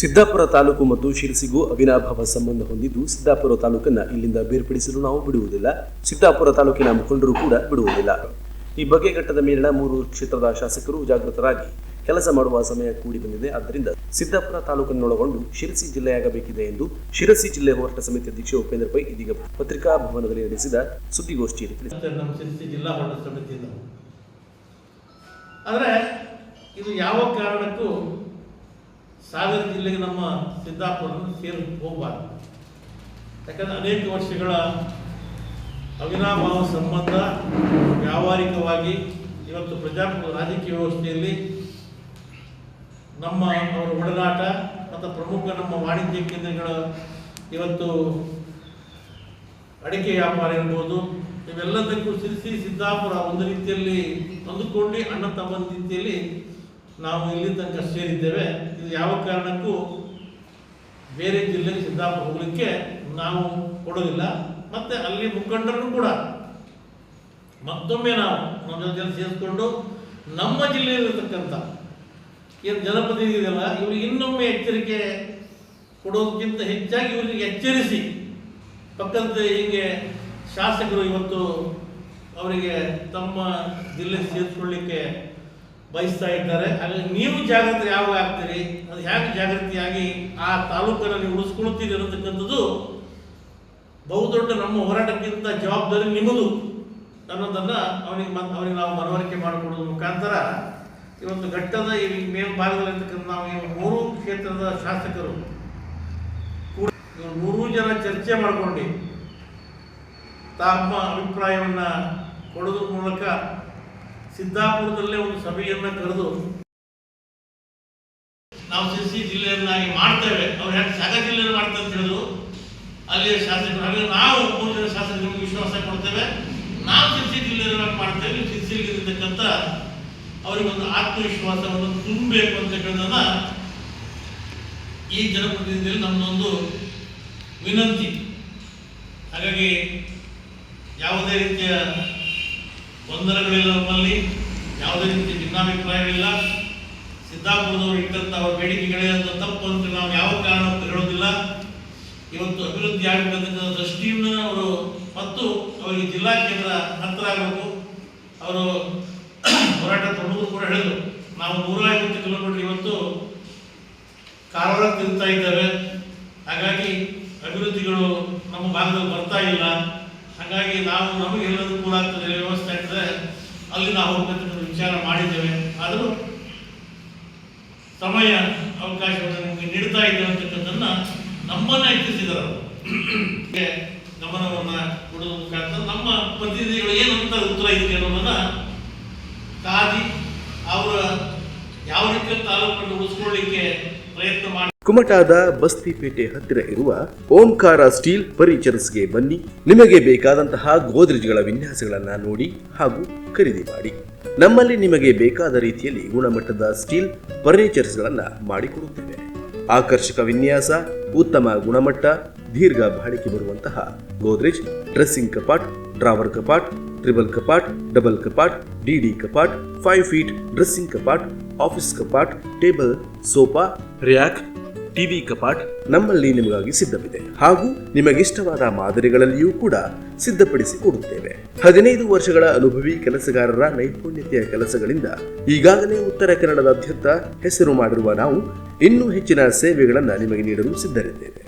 ಸಿದ್ದಾಪುರ ತಾಲೂಕು ಮತ್ತು ಶಿರಸಿಗೂ ಅವಿನಾಭಾವ ಸಂಬಂಧ ಹೊಂದಿದ್ದು ಸಿದ್ದಾಪುರ ತಾಲೂಕನ್ನ ಇಲ್ಲಿಂದ ಬೇರ್ಪಡಿಸಲು ನಾವು ಬಿಡುವುದಿಲ್ಲ. ಸಿದ್ದಾಪುರ ತಾಲೂಕಿನ ಮುಖಂಡರು ಕೂಡ ಬಿಡುವುದಿಲ್ಲ. ಈ ಬಗ್ಗೆ ಘಟ್ಟದ ಮೇಲಿನ ಮೂರು ಕ್ಷೇತ್ರದ ಶಾಸಕರು ಜಾಗೃತರಾಗಿ ಕೆಲಸ ಮಾಡುವ ಸಮಯ ಕೂಡಿ ಬಂದಿದೆ. ಆದ್ದರಿಂದ ಸಿದ್ದಾಪುರ ತಾಲೂಕನ್ನೊಳಗೊಂಡು ಶಿರಸಿ ಜಿಲ್ಲೆಯಾಗಬೇಕಿದೆ ಎಂದು ಶಿರಸಿ ಜಿಲ್ಲೆ ಹೋರಾಟ ಸಮಿತಿ ಅಧ್ಯಕ್ಷ ಉಪೇಂದ್ರ ಪೈ ಇದೀಗ ಪತ್ರಿಕಾ ಭವನದಲ್ಲಿ ನಡೆಸಿದ ಸುದ್ದಿಗೋಷ್ಠಿಯಲ್ಲಿ ಆದರೆ ಇದು ಯಾವ ಕಾರಣಕ್ಕೂ ಸಾಗರ ಜಿಲ್ಲೆಗೆ ನಮ್ಮ ಸಿದ್ದಾಪುರವನ್ನು ಸೇರಿ ಹೋಗಬಾರ್ದು. ಯಾಕಂದ್ರೆ ಅನೇಕ ವರ್ಷಗಳ ಅವಿನಾಭಾವ ಸಂಬಂಧ ವ್ಯಾವಹಾರಿಕವಾಗಿ ಇವತ್ತು ಪ್ರಜಾಪ್ರಭುತ್ವ ರಾಜಕೀಯ ವ್ಯವಸ್ಥೆಯಲ್ಲಿ ನಮ್ಮ ಅವರ ಒಡನಾಟ ಮತ್ತು ಪ್ರಮುಖ ನಮ್ಮ ವಾಣಿಜ್ಯ ಕೇಂದ್ರಗಳ ಇವತ್ತು ಅಡಿಕೆ ವ್ಯಾಪಾರ ಇರ್ಬೋದು, ಇವೆಲ್ಲದಕ್ಕೂ ಸಿರಿಸಿ ಸಿದ್ದಾಪುರ ಒಂದು ರೀತಿಯಲ್ಲಿ ಹೊಂದಿಕೊಂಡು ಅಣ್ಣ ತಮ್ಮ ರೀತಿಯಲ್ಲಿ ನಾವು ಇಲ್ಲಿ ತನಕ ಸೇರಿದ್ದೇವೆ. ಇದು ಯಾವ ಕಾರಣಕ್ಕೂ ಬೇರೆ ಜಿಲ್ಲೆಗೆ ಸಿದ್ದಾಪುರ ಹೋಗಲಿಕ್ಕೆ ನಾವು ಕೊಡೋದಿಲ್ಲ. ಮತ್ತು ಅಲ್ಲಿ ಮುಖಂಡರನ್ನು ಕೂಡ ಮತ್ತೊಮ್ಮೆ ನಾವು ನಮ್ಮ ಜೊತೆ ಸೇರಿಸ್ಕೊಂಡು ನಮ್ಮ ಜಿಲ್ಲೆಯಲ್ಲಿರ್ತಕ್ಕಂಥ ಏನು ಇದೆಯಲ್ಲ ಇವರಿಗೆ ಇನ್ನೊಮ್ಮೆ ಎಚ್ಚರಿಕೆ ಕೊಡೋದಕ್ಕಿಂತ ಹೆಚ್ಚಾಗಿ ಇವರಿಗೆ ಎಚ್ಚರಿಸಿ ಪಕ್ಕದ ಹೀಗೆ ಶಾಸಕರು ಇವತ್ತು ಅವರಿಗೆ ತಮ್ಮ ಜಿಲ್ಲೆ ಸೇರಿಸ್ಕೊಳ್ಳಿಕ್ಕೆ ಬಯಸ್ತಾ ಇದ್ದಾರೆ. ಹಾಗಾಗಿ ನೀವು ಜಾಗೃತಿ ಯಾವಾಗ ಆಗ್ತೀರಿ? ಅದು ಹೇಗೆ ಜಾಗೃತಿಯಾಗಿ ಆ ತಾಲೂಕನ್ನು ನೀವು ಉಳಿಸ್ಕೊಳ್ತೀರಿ ಅನ್ನತಕ್ಕಂಥದ್ದು ಬಹುದೊಡ್ಡ ನಮ್ಮ ಹೋರಾಟಕ್ಕಿಂತ ಜವಾಬ್ದಾರಿ ನಿಮ್ಮದು. ಅನ್ನೋದನ್ನು ಅವನಿಗೆ ಮತ್ತು ಅವನಿಗೆ ನಾವು ಮನವರಿಕೆ ಮಾಡಿಕೊಡೋದ್ರ ಮುಖಾಂತರ ಇವತ್ತು ಘಟ್ಟದ ಈ ಮೇಲ್ಭಾಗದಲ್ಲಿರ್ತಕ್ಕಂಥ ನಾವು ಈ ಮೂರು ಕ್ಷೇತ್ರದ ಶಾಸಕರು ಕೂಡ ಮೂರೂ ಜನ ಚರ್ಚೆ ಮಾಡಿಕೊಂಡು ತಮ್ಮ ಅಭಿಪ್ರಾಯವನ್ನು ಕೊಡೋದ್ರ ಮೂಲಕ ಸಿದ್ದಾಪುರದಲ್ಲೇ ಒಂದು ಸಭೆಯನ್ನ ಕರೆದು ನಾವು ಸಿಸಿ ಜಿಲ್ಲೆಯನ್ನಾಗಿ ಮಾಡ್ತೇವೆ. ಅವ್ರು ಯಾಕೆ ಸಾಗ ಜಿಲ್ಲೆಯನ್ನು ಮಾಡ್ತೇವೆ ಅಂತ ಹೇಳಿದ್ರು. ಅಲ್ಲಿ ಶಾಸಕರು, ಹಾಗೆ ನಾವು ಮೂರು ಜನ ಶಾಸಕರಿಗೆ ವಿಶ್ವಾಸ ಕೊಡ್ತೇವೆ. ನಾವು ಸಿಸಿ ಜಿಲ್ಲೆಯನ್ನಾಗಿ ಮಾಡ್ತೇವೆ. ಇರತಕ್ಕಂಥ ಅವರಿಗೊಂದು ಆತ್ಮವಿಶ್ವಾಸವನ್ನು ತುಂಬಬೇಕು ಅಂತ ಹೇಳಿದ ಈ ಜನಪ್ರತಿನಿಧಿಯಲ್ಲಿ ನಮ್ಮದೊಂದು ವಿನಂತಿ. ಹಾಗಾಗಿ ಯಾವುದೇ ರೀತಿಯ ಗೊಂದಲಗಳಿಲ್ಲ ನಮ್ಮಲ್ಲಿ ಯಾವುದೇ ರೀತಿ ಭಿನ್ನಾಭಿಪ್ರಾಯವಿಲ್ಲ. ಸಿದ್ದಾಪುರದವರು ಇಟ್ಟಂತ ಅವರ ಬೇಡಿಕೆಗಳೇ ಅಂತ ತಪ್ಪು ಅಂತ ನಾವು ಯಾವ ಕಾರಣಕ್ಕೂ ಹೇಳೋದಿಲ್ಲ. ಇವತ್ತು ಅಭಿವೃದ್ಧಿ ಆಗಬೇಕಂತ ದೃಷ್ಟಿಯಿಂದ ಅವರು ಮತ್ತು ಅವರಿಗೆ ಜಿಲ್ಲಾ ಕೇಂದ್ರ ಹತ್ತಿರ ಆಗಬೇಕು. ಅವರು ಹೋರಾಟ ತೊಡಗು ಕೂಡ ಹೇಳಿದರು. ನಾವು ನೂರ ಐವತ್ತು ಕಿಲೋಮೀಟರ್ ಇವತ್ತು ಕಾರವಾರ ತಿಳ್ತಾ ಇದ್ದೇವೆ. ಹಾಗಾಗಿ ಅಭಿವೃದ್ಧಿಗಳು ನಮ್ಮ ಭಾಗದಲ್ಲಿ ಬರ್ತಾ ಇಲ್ಲ. ಹಾಗಾಗಿ ನಾವು ನಮಗೆ ಎಲ್ಲದೂ ಕೂಡ ಆಗ್ತದೆ. ವ್ಯವಸ್ಥೆ ಆಗ್ತದೆ. ಅಲ್ಲಿ ನಾವು ಹೋಗ್ಬೇಕಂತ ವಿಚಾರ ಮಾಡಿದ್ದೇವೆ. ಆದರೂ ಸಮಯ, ಅವಕಾಶವನ್ನು ನಮಗೆ ನೀಡ್ತಾ ಇದ್ದೇವೆ ಅಂತಕ್ಕಂಥದ್ದನ್ನ ನಮ್ಮನ್ನ ಹೆಚ್ಚಿಸಿದರು ಗಮನವನ್ನು ಕೊಡುವ ಮುಖಾಂತರ ನಮ್ಮ ಪ್ರತಿನಿಧಿಗಳು ಏನಂತ ಉತ್ತರ ಇದೆ ಅನ್ನೋದನ್ನು ಕಾದಿ ಅವರ ಯಾವ ರೀತಿಯ ತಾಲೂಕನ್ನು ಉಳಿಸ್ಕೊಳ್ಳಿಕ್ಕೆ ಪ್ರಯತ್ನ ಮಾಡಿ ಕುಮಟಾದ ಬಸ್ತಿಪೇಟೆ ಹತ್ತಿರ ಇರುವ ಓಂಕಾರ ಸ್ಟೀಲ್ ಫರ್ನಿಚರ್ಸ್ಗೆ ಬನ್ನಿ. ನಿಮಗೆ ಬೇಕಾದಂತಹ ಗೋದ್ರೇಜ್ಗಳ ವಿನ್ಯಾಸಗಳನ್ನು ನೋಡಿ ಹಾಗೂ ಖರೀದಿ ಮಾಡಿ. ನಮ್ಮಲ್ಲಿ ನಿಮಗೆ ಬೇಕಾದ ರೀತಿಯಲ್ಲಿ ಗುಣಮಟ್ಟದ ಸ್ಟೀಲ್ ಫರ್ನಿಚರ್ಸ್ಗಳನ್ನು ಮಾಡಿಕೊಡುತ್ತೇವೆ. ಆಕರ್ಷಕ ವಿನ್ಯಾಸ, ಉತ್ತಮ ಗುಣಮಟ್ಟ, ದೀರ್ಘ ಬಾಳಿಕೆ ಬರುವಂತಹ ಗೋದ್ರೇಜ್, ಡ್ರೆಸ್ಸಿಂಗ್ ಕಪಾಟ್, ಡ್ರಾವರ್ ಕಪಾಟ್ ಟ್ರಿಬಲ್ ಕಪಾಟ್, ಡಬಲ್ ಕಪಾಟ್ ಡಿಡಿ ಕಪಾಟ್, ಫೈವ್ ಫೀಟ್ ಡ್ರೆಸ್ಸಿಂಗ್ ಕಪಾಟ್, ಆಫೀಸ್ ಕಪಾಟ್, ಟೇಬಲ್, ಸೋಫಾ, ರ್ಯಾಕ್ ಟಿವಿ ಕಪಾಟ್ ನಮ್ಮಲ್ಲಿ ನಿಮಗಾಗಿ ಸಿದ್ಧವಿದೆ ಹಾಗೂ ನಿಮಗಿಷ್ಟವಾದ ಮಾದರಿಗಳಲ್ಲಿಯೂ ಕೂಡ ಸಿದ್ಧಪಡಿಸಿ ಕೊಡುತ್ತೇವೆ ಹದಿನೈದು ವರ್ಷಗಳ ಅನುಭವಿ ಕೆಲಸಗಾರರ ನೈಪುಣ್ಯತೆಯ ಕೆಲಸಗಳಿಂದ ಈಗಾಗಲೇ ಉತ್ತರ ಕನ್ನಡದಾದ್ಯಂತ ಹೆಸರು ಮಾಡಿರುವ ನಾವು ಇನ್ನೂ ಹೆಚ್ಚಿನ ಸೇವೆಗಳನ್ನು ನಿಮಗೆ ನೀಡಲು ಸಿದ್ಧರಿದ್ದೇವೆ.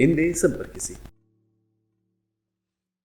ಹಿಂದೆ ಸಂಪರ್ಕಿಸಿ.